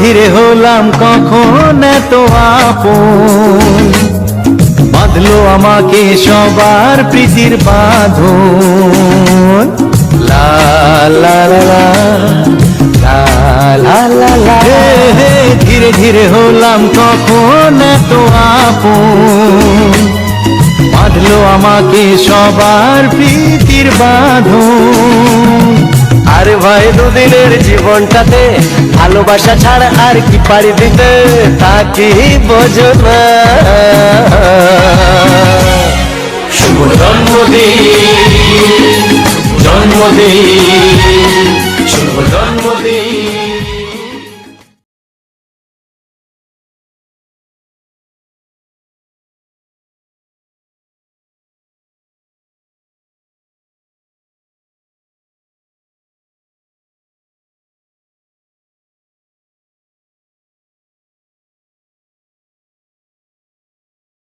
ধীরে হলাম কখন এত আপন? বাঁধলো আমাকে সবার প্রীতির বাঁধন। লা লা লা লা, লা লা ধীরে ধীরে হলাম কখন এত আপন? বাঁধলো আমাকে সবার প্রীতির বাঁধন। ভাই দুদিনের জীবনটাতে। ভালোবাসা ছাড়া আর কি পারি দিতে, তা কি বোঝো না। শুভ জন্মদিন জন্মদিন।